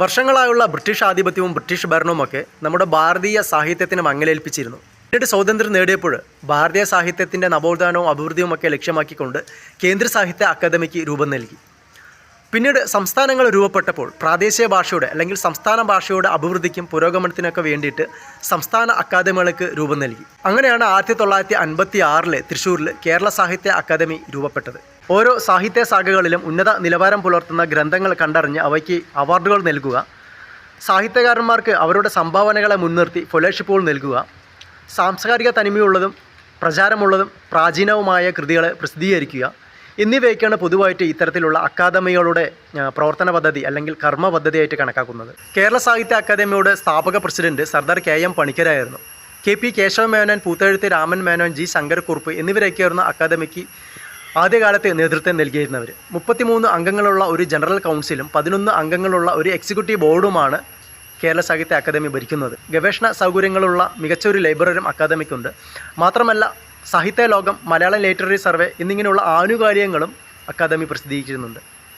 വർഷങ്ങളായുള്ള British ആധിപത്യവും British ഭരണവുമൊക്കെ നമ്മുടെ ഭാരതീയ സാഹിത്യത്തിന് മങ്ങലേൽപ്പിച്ചിരുന്നു. പിന്നീട് സ്വാതന്ത്ര്യം നേടിയപ്പോൾ ഭാരതീയ സാഹിത്യത്തിന്റെ നവോത്ഥാനവും അഭിവൃദ്ധിയുമൊക്കെ ലക്ഷ്യമാക്കിക്കൊണ്ട് കേന്ദ്ര സാഹിത്യ അക്കാദമിക്ക് രൂപം നൽകി. പിന്നീട് സംസ്ഥാനങ്ങൾ രൂപപ്പെട്ടപ്പോൾ പ്രാദേശിക ഭാഷയുടെ അല്ലെങ്കിൽ സംസ്ഥാന ഭാഷയുടെ അഭിവൃദ്ധിക്കും പുരോഗമനത്തിനൊക്കെ വേണ്ടിയിട്ട് സംസ്ഥാന അക്കാദമികൾക്ക് രൂപം നൽകി. അങ്ങനെയാണ് ആയിരത്തി തൊള്ളായിരത്തി അൻപത്തി ആറിലെ തൃശ്ശൂരിൽ കേരള സാഹിത്യ അക്കാദമി രൂപപ്പെട്ടത്. ഓരോ സാഹിത്യ ശാഖകളിലും ഉന്നത നിലവാരം പുലർത്തുന്ന ഗ്രന്ഥങ്ങൾ കണ്ടറിഞ്ഞ് അവയ്ക്ക് അവാർഡുകൾ നൽകുക. സാഹിത്യകാരന്മാർക്ക് അവരുടെ സംഭാവനകളെ മുൻനിർത്തി ഫെലോഷിപ്പുകൾ നൽകുക. സാംസ്കാരിക തനിമയുള്ളതും പ്രചാരമുള്ളതും പ്രാചീനവുമായ കൃതികളെ പ്രസിദ്ധീകരിക്കുക. എന്നിവയൊക്കെയാണ് പൊതുവായിട്ട് ഇത്തരത്തിലുള്ള അക്കാദമികളുടെ പ്രവർത്തന പദ്ധതി അല്ലെങ്കിൽ കർമ്മ പദ്ധതിയായിട്ട് കണക്കാക്കുന്നത്. കേരള സാഹിത്യ അക്കാദമിയുടെ സ്ഥാപക president Sardar K M പണിക്കരായിരുന്നു. K P Kesava Menon Puthezhuthu Raman Menon G Sankarakurup എന്നിവരൊക്കെയായിരുന്നു അക്കാദമിക്ക് ആദ്യകാലത്ത് നേതൃത്വം നൽകിയിരുന്നവർ മുപ്പത്തിമൂന്ന് അംഗങ്ങളുള്ള ഒരു ജനറൽ കൗൺസിലും പതിനൊന്ന് അംഗങ്ങളുള്ള ഒരു എക്സിക്യൂട്ടീവ് ബോർഡുമാണ് കേരള സാഹിത്യ അക്കാദമി ഭരിക്കുന്നത്. ഗവേഷണ സൗകര്യങ്ങളുള്ള മികച്ച ഒരു ലൈബ്രറിയും അക്കാദമിക്കുണ്ട്. മാത്രമല്ല സാഹിത്യ ലോകം മലയാളം ലിറ്റററി സർവേ എന്നിങ്ങനെയുള്ള ആനുകാലികങ്ങളും അക്കാദമി പ്രസിദ്ധീകരിക്കുന്നുണ്ട്